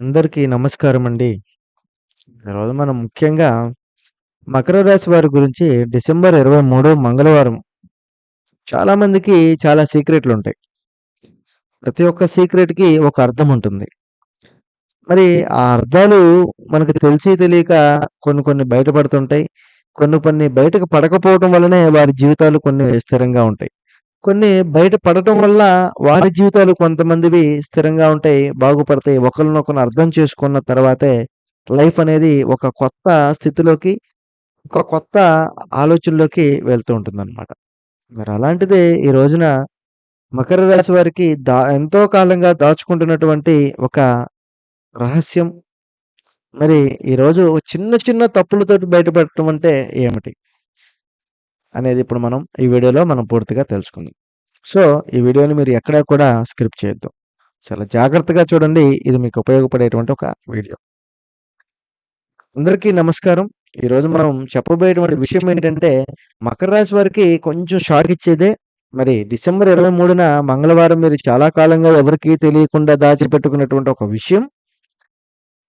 అందరికీ నమస్కారం అండి. ఈరోజు మనం ముఖ్యంగా మకర రాశి వారి గురించి డిసెంబర్ 23 మంగళవారం చాలా మందికి చాలా ప్రతి ఒక్క సీక్రెట్‌కి ఒక అర్థం ఉంటుంది. మరి ఆ అర్థాలు మనకు తెలిసి తెలియక కొన్ని కొన్ని బయటపడుతుంటాయి. కొన్ని కొన్ని బయటకు పడకపోవటం వల్లనే వారి జీవితాలు కొన్ని స్థిరంగా ఉంటాయి. కొన్ని బయట పడటం వల్ల వారి జీవితాలు కొంతమందివి స్థిరంగా ఉంటాయి, బాగుపడతాయి. ఒకరినొకరు అర్థం చేసుకున్న తర్వాతే లైఫ్ అనేది ఒక కొత్త స్థితిలోకి, ఒక కొత్త ఆలోచనలోకి వెళ్తూ ఉంటుందన్నమాట మరి అలాంటిదే ఈ రోజున మకర రాశి వారికి దా ఎంతో కాలంగా దాచుకుంటున్నటువంటి ఒక రహస్యం మరి ఈరోజు చిన్న చిన్న తప్పులతోటి బయటపడటం అంటే ఏమిటి? అనేది ఇప్పుడు మనం ఈ వీడియోలో మనం పూర్తిగా తెలుసుకుందాం. సో, ఈ వీడియోని మీరు ఎక్కడా కూడా స్క్రిప్ట్ చేయొద్దు. చాలా జాగ్రత్తగా చూడండి. ఇది మీకు ఉపయోగపడేటువంటి ఒక వీడియో. అందరికీ నమస్కారం. ఈరోజు మనం చెప్పబోయేటువంటి విషయం ఏంటంటే, మకర రాశి వారికి కొంచెం షాక్ ఇచ్చేదే. మరి డిసెంబర్ 23న మంగళవారం మీరు చాలా కాలంగా ఎవరికీ తెలియకుండా దాచిపెట్టుకున్నటువంటి ఒక విషయం.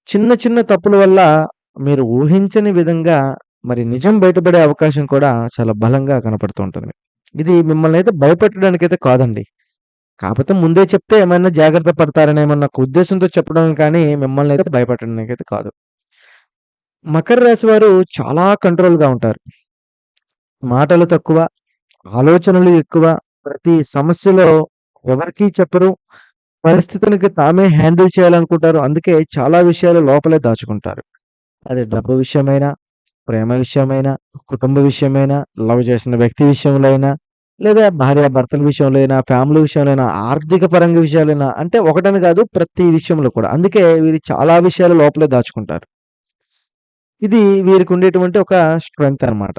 చిన్న చిన్న తప్పుల వల్ల మీరు ఊహించని విధంగా మరి నిజం బయటపడే అవకాశం కూడా చాలా బలంగా కనపడుతూ ఉంటుంది. ఇది మిమ్మల్ని అయితే భయపెట్టడానికి అయితే కాదండి. కాకపోతే ముందే చెప్తే ఏమైనా జాగ్రత్త పడతారనేమన్న ఒక ఉద్దేశంతో చెప్పడం కానీ మిమ్మల్ని అయితే భయపెట్టడానికి అయితే కాదు. మకర రాశి వారు చాలా కంట్రోల్‌గా ఉంటారు. మాటలు తక్కువ, ఆలోచనలు ఎక్కువ. ప్రతి సమస్యలో ఎవరికీ చెప్పరు. పరిస్థితులకి తామే హ్యాండిల్ చేయాలనుకుంటారు. అందుకే చాలా విషయాలు లోపలే దాచుకుంటారు. అది డబ్బు విషయమైనా, ప్రేమ విషయమైనా, కుటుంబ విషయమైనా, లవ్ చేసిన వ్యక్తి విషయంలో అయినా, లేదా భార్యాభర్తల విషయంలో అయినా, ఫ్యామిలీ విషయంలో అయినా, ఆర్థిక పరంగా విషయాలైనా అంటే ఒకటని కాదు ప్రతి విషయంలో కూడా. అందుకే వీరు చాలా విషయాలు లోపలే దాచుకుంటారు. ఇది వీరికి ఉండేటువంటి ఒక స్ట్రెంగ్త్ అనమాట.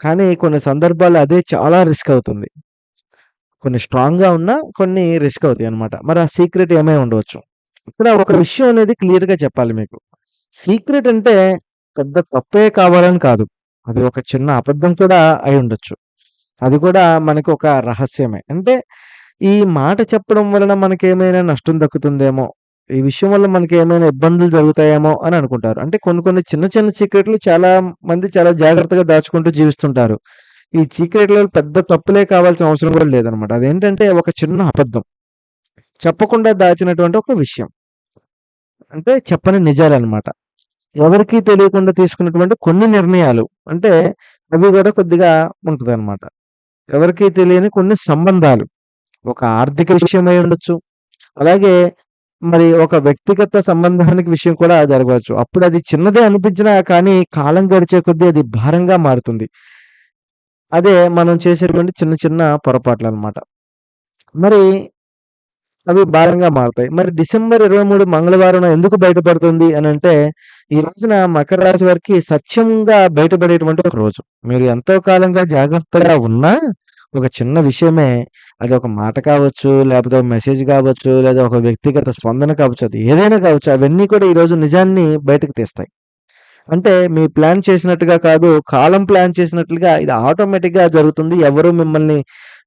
కానీ కొన్ని సందర్భాల్లో అదే చాలా రిస్క్ అవుతుంది. కొన్ని స్ట్రాంగ్‌గా ఉన్నా కొన్ని రిస్క్ అవుతాయి అనమాట మరి ఆ సీక్రెట్ ఏమై ఉండవచ్చు. ఇక్కడ ఒక విషయం అనేది క్లియర్‌గా చెప్పాలి మీకు. సీక్రెట్ అంటే పెద్ద తప్పే కావాలని కాదు. అది ఒక చిన్న అబద్ధం కూడా అయి ఉండొచ్చు అది కూడా మనకి ఒక రహస్యమే. అంటే ఈ మాట చెప్పడం వలన మనకేమైనా నష్టం దక్కుతుందేమో, ఈ విషయం వల్ల మనకి ఏమైనా ఇబ్బందులు జరుగుతాయేమో అని అనుకుంటారు. అంటే కొన్ని కొన్ని చిన్న చిన్న సీక్రెట్‌లు చాలా మంది చాలా జాగ్రత్తగా దాచుకుంటూ జీవిస్తుంటారు. ఈ సీక్రెట్లలో పెద్ద తప్పులే కావాల్సిన అవసరం కూడా లేదనమాట. అదేంటంటే ఒక చిన్న అబద్ధం. చెప్పకుండా దాచినటువంటి ఒక విషయం. అంటే చెప్పని నిజాలనమాట. ఎవరికీ తెలియకుండా తీసుకున్నటువంటి కొన్ని నిర్ణయాలు. అంటే అవి కూడా కొద్దిగా ఉంటుంది అనమాట ఎవరికీ తెలియని కొన్ని సంబంధాలు. ఒక ఆర్థిక విషయమై ఉండొచ్చు. అలాగే మరి ఒక వ్యక్తిగత సంబంధానికి విషయం కూడా జరగవచ్చు. అప్పుడు అది చిన్నదే అనిపించినా కానీ కాలం గడిచే కొద్దీ అది భారంగా మారుతుంది. అదే మనం చేసేటువంటి చిన్న చిన్న పొరపాట్లు అనమాట మరి అవి భారంగా మారతాయి. మరి డిసెంబర్ 23 మంగళవారం ఎందుకు బయటపడుతుంది అని అంటే ఈ రోజున మకర రాశి వారికి సత్యంగా బయటపడేటువంటి ఒక రోజు. మీరు ఎంతో కాలంగా జాగ్రత్తగా ఉన్నా ఒక చిన్న విషయమే అది ఒక మాట కావచ్చు, లేకపోతే ఒక మెసేజ్ కావచ్చు, లేదా ఒక వ్యక్తిగత స్పందన కావచ్చు, అది ఏదైనా కావచ్చు. అవన్నీ కూడా ఈరోజు నిజాన్ని బయటకు తీస్తాయి. అంటే మీ ప్లాన్ చేసినట్టుగా కాదు, కాలం ప్లాన్ చేసినట్లుగా ఇది ఆటోమేటిక్‌గా జరుగుతుంది. ఎవరు మిమ్మల్ని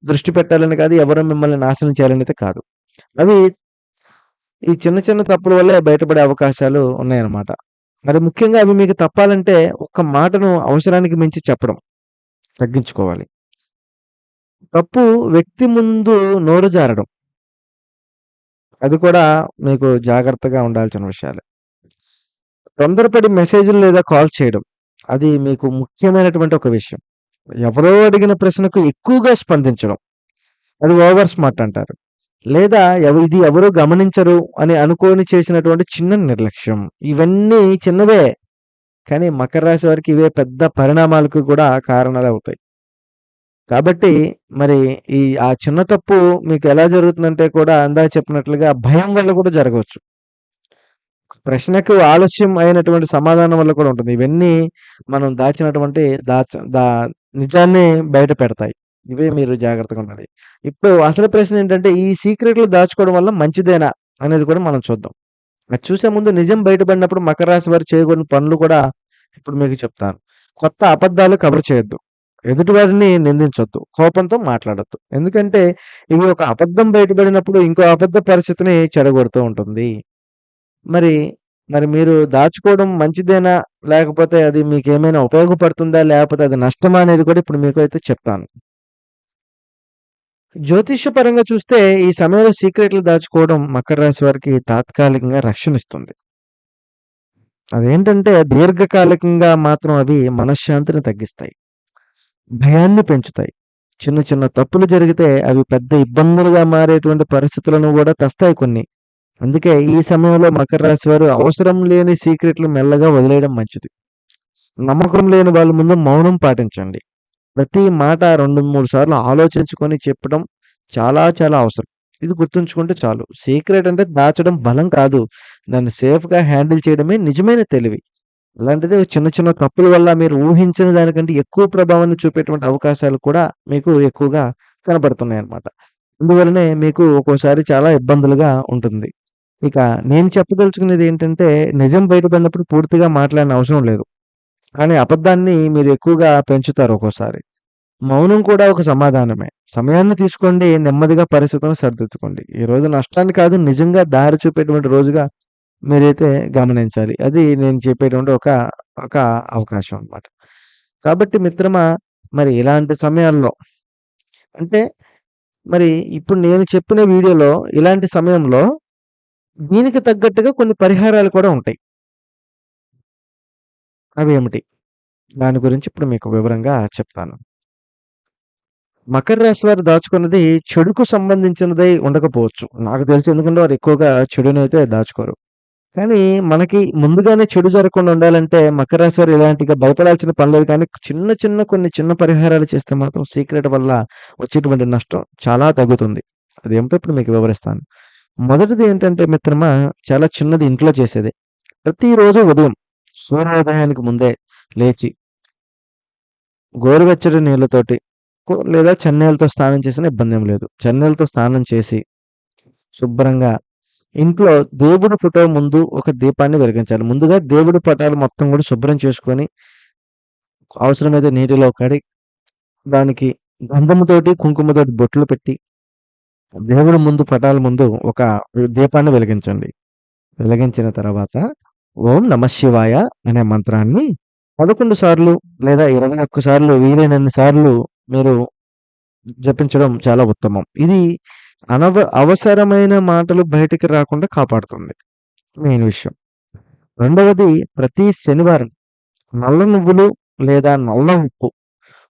దృష్టి పెట్టాలని కాదు, ఎవరు మిమ్మల్ని నాశనం చేయాలనైతే కాదు. అవి ఈ చిన్న చిన్న తప్పుల వల్లే బయటపడే అవకాశాలు ఉన్నాయన్నమాట. మరి ముఖ్యంగా అవి మీకు తప్పాలంటే ఒక్క మాటను అవసరానికి మించి చెప్పడం తగ్గించుకోవాలి. తప్పు వ్యక్తి ముందు నోరు జారడం. అది కూడా మీకు జాగ్రత్తగా ఉండాల్సిన విషయాలు తొందరపడి మెసేజ్‌లు లేదా కాల్ చేయడం. అది మీకు ముఖ్యమైనటువంటి ఒక విషయం. ఎవరో అడిగిన ప్రశ్నకు ఎక్కువగా స్పందించడం. అది ఓవర్ స్మార్ట్ అంటారు. లేదా ఇది ఎవరు గమనించరు అని అనుకోని చేసినటువంటి చిన్న నిర్లక్ష్యం. ఇవన్నీ చిన్నవే. కానీ మకర రాశి వారికి ఇవే పెద్ద పరిణామాలకు కూడా కారణాలు అవుతాయి కాబట్టి మరి ఈ ఆ చిన్న తప్పు మీకు ఎలా జరుగుతుందంటే కూడా అందా చెప్పినట్లుగా భయం వల్ల కూడా జరగవచ్చు. ప్రశ్నకు ఆలస్యం అయినటువంటి సమాధానం వల్ల కూడా ఉంటుంది. ఇవన్నీ మనం దాచినటువంటి దాచ దా నిజాన్ని బయట పెడతాయి. ఇవే మీరు జాగ్రత్తగా ఉండాలి. ఇప్పుడు అసలు ప్రశ్న ఏంటంటే ఈ సీక్రెట్‌లు దాచుకోవడం వల్ల మంచిదేనా? అనేది కూడా మనం చూద్దాం. అది చూసే ముందు నిజం బయటపడినప్పుడు మకర రాశి వారు చేయకూడని పనులు కూడా ఇప్పుడు మీకు చెప్తాను. కొత్త అబద్ధాలు కవర్ చేయొద్దు. ఎదుటివారిని నిందించొద్దు. కోపంతో మాట్లాడొద్దు. ఎందుకంటే ఇవి ఒక అబద్ధం బయటపడినప్పుడు ఇంకో అబద్ధ పరిస్థితిని చెడగొడుతూ ఉంటుంది. మరి మరి మీరు దాచుకోవడం మంచిదేనా? లేకపోతే అది మీకు ఏమైనా ఉపయోగపడుతుందా? లేకపోతే అది నష్టమా? అనేది కూడా ఇప్పుడు మీకు అయితే చెప్తాను. జ్యోతిష్యపరంగా చూస్తే ఈ సమయంలో సీక్రెట్లు దాచుకోవడం మకర రాశి వారికి తాత్కాలికంగా రక్షణిస్తుంది. అదేంటంటే దీర్ఘకాలికంగా మాత్రం అవి మనశ్శాంతిని తగ్గిస్తాయి. భయాన్ని పెంచుతాయి. చిన్న చిన్న తప్పులు జరిగితే అవి పెద్ద ఇబ్బందులుగా మారేటువంటి పరిస్థితులను కూడా తెస్తాయి కొన్ని. అందుకే ఈ సమయంలో మకర రాశి వారు అవసరం లేని సీక్రెట్లు మెల్లగా వదిలేయడం మంచిది. నమ్మకం లేని వాళ్ళ ముందు మౌనం పాటించండి. ప్రతి మాట 2, 3 సార్లు ఆలోచించుకొని చెప్పడం చాలా చాలా అవసరం. ఇది గుర్తుంచుకుంటే చాలు. సీక్రెట్ అంటే దాచడం బలం కాదు. దాన్ని సేఫ్‌గా హ్యాండిల్ చేయడమే నిజమైన తెలివి. అలాంటిది చిన్న చిన్న తప్పుల వల్ల మీరు ఊహించిన దానికంటే ఎక్కువ ప్రభావాన్ని చూపేటువంటి అవకాశాలు కూడా మీకు ఎక్కువగా కనపడుతున్నాయన్నమాట. అందువలనే మీకు ఒక్కోసారి చాలా ఇబ్బందులుగా ఉంటుంది. ఇక నేను చెప్పదలుచుకునేది ఏంటంటే నిజం బయటపడినప్పుడు పూర్తిగా మాట్లాడని అవసరం లేదు. కానీ అబద్ధాన్ని మీరు ఎక్కువగా పెంచుతారు ఒక్కోసారి. మౌనం కూడా ఒక సమాధానమే. సమయాన్ని తీసుకోండి. నెమ్మదిగా పరిస్థితులను సరిదిద్దుకోండి. ఈరోజు నష్టాన్ని కాదు నిజంగా దారి చూపేటువంటి రోజుగా మీరైతే గమనించాలి. అది నేను చెప్పేటువంటి ఒక ఒక అవకాశం అన్నమాట. కాబట్టి మిత్రమా మరి ఇలాంటి సమయాల్లో అంటే మరి ఇప్పుడు నేను చెప్పిన వీడియోలో ఇలాంటి సమయంలో దీనికి తగ్గట్టుగా కొన్ని పరిహారాలు కూడా ఉంటాయి. అవేమిటి? దాని గురించి ఇప్పుడు మీకు వివరంగా చెప్తాను. మకర రాశి వారు దాచుకున్నది చెడుకు సంబంధించినదై ఉండకపోవచ్చు. నాకు తెలిసి ఎందుకంటే వారు ఎక్కువగా చెడునైతే దాచుకోరు. కానీ మనకి ముందుగానే చెడు జరగకుండా ఉండాలంటే మకర రాశి వారు ఇలాంటిగా భయపడాల్సిన పని లేదు కానీ చిన్న చిన్న కొన్ని చిన్న పరిహారాలు చేస్తే మాత్రం సీక్రెట్ వల్ల వచ్చేటువంటి నష్టం చాలా తగ్గుతుంది. అదేమిటో ఇప్పుడు మీకు వివరిస్తాను. మొదటిది ఏంటంటే మిత్రమా చాలా చిన్నది ఇంట్లో చేసేది ప్రతిరోజు ఉదయం సూర్యోదయానికి ముందే లేచి గోరువెచ్చడి నీళ్ళతోటి లేదా చెన్నైలతో స్నానం చేసినా ఏం లేదు. చెన్నైలతో స్నానం చేసి శుభ్రంగా ఇంట్లో దేవుడి ఫోటో ముందు ఒక దీపాన్ని వెలిగించాలి. ముందుగా దేవుడి పటాలు మొత్తం కూడా శుభ్రం చేసుకొని అవసరమైతే నీటిలో కడి దానికి గంధముతోటి, కుంకుమతోటి బొట్లు పెట్టి దేవుడి ముందు పటాల ముందు ఒక దీపాన్ని వెలిగించండి. వెలిగించిన తర్వాత ఓం నమఃశివాయ అనే మంత్రాన్ని 11 సార్లు లేదా 21 సార్లు వీలైనన్ని సార్లు మీరు జపించడం చాలా ఉత్తమం. ఇది అనవ అవసరమైన మాటలు బయటికి రాకుండా కాపాడుతుంది. మెయిన్ విషయం. రెండవది ప్రతి శనివారం నల్ల నువ్వులు లేదా నల్ల ఉప్పు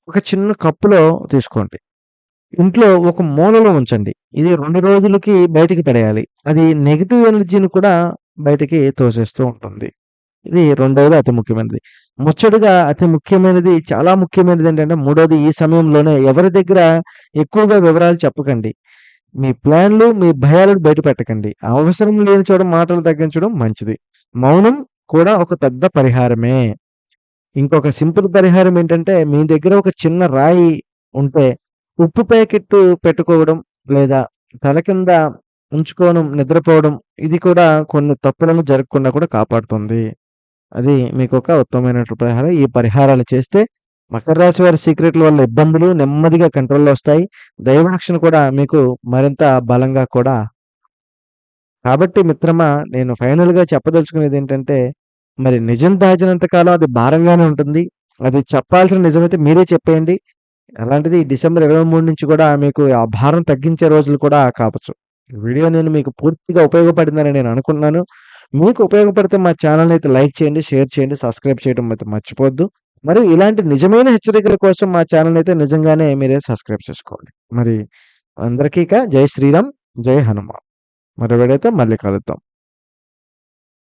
ఒక చిన్న కప్పులో తీసుకోండి. ఇంట్లో ఒక మూలలో ఉంచండి. ఇది రెండు రోజులకి బయటికి పడేయాలి. అది నెగిటివ్ ఎనర్జీని కూడా బయటికి తోసేస్తూ ఉంటుంది. ఇది రెండవది అతి ముఖ్యమైనది. ముచ్చటగా అతి ముఖ్యమైనది చాలా ముఖ్యమైనది ఏంటంటే మూడవది ఈ సమయంలోనే ఎవరి దగ్గర ఎక్కువగా వివరాలు చెప్పకండి. మీ ప్లాన్‌లు, మీ భయాలను బయట పెట్టకండి. అవసరం లేని చోట మాటలు తగ్గించడం మంచిది. మౌనం కూడా ఒక పెద్ద పరిహారమే. ఇంకొక సింపుల్ పరిహారం ఏంటంటే మీ దగ్గర ఒక చిన్న రాయి ఉంటే ఉప్పు ప్యాకెట్టు పెట్టుకోవడం లేదా తల కింద ఉంచుకోవడం, నిద్రపోవడం ఇది కూడా కొన్ని తప్పులను జరగకుండా కూడా కాపాడుతుంది. అది మీకు ఒక ఉత్తమమైన పరిహారం. ఈ పరిహారాలు చేస్తే మకర రాశి వారి సీక్రెట్‌ల వల్ల ఇబ్బందులు నెమ్మదిగా కంట్రోల్‌లో వస్తాయి. దైవరక్షణ కూడా మీకు మరింత బలంగా కూడా కాబట్టి మిత్రమా నేను ఫైనల్‌గా చెప్పదలుచుకునేది ఏంటంటే మరి నిజం దాచినంత కాలం అది భారంగానే ఉంటుంది. అది చెప్పాల్సిన నిజమైతే మీరే చెప్పేయండి. అలాంటిది డిసెంబర్ 23 నుంచి కూడా మీకు ఆ భారం తగ్గించే రోజులు కూడా కావచ్చు. వీడియో నేను మీకు పూర్తిగా ఉపయోగపడిందని నేను అనుకుంటున్నాను. మీకు ఉపయోగపడితే మా ఛానల్ని అయితే లైక్ చేయండి, షేర్ చేయండి, సబ్స్క్రైబ్ చేయడం అయితే మర్చిపోద్దు మరియు ఇలాంటి నిజమైన హెచ్చరికల కోసం మా ఛానల్ అయితే నిజంగానే మీరే సబ్స్క్రైబ్ చేసుకోండి. మరి అందరికీ జై శ్రీరామ్, జై హనుమాన్. మరో మళ్ళీ కలుద్దాం.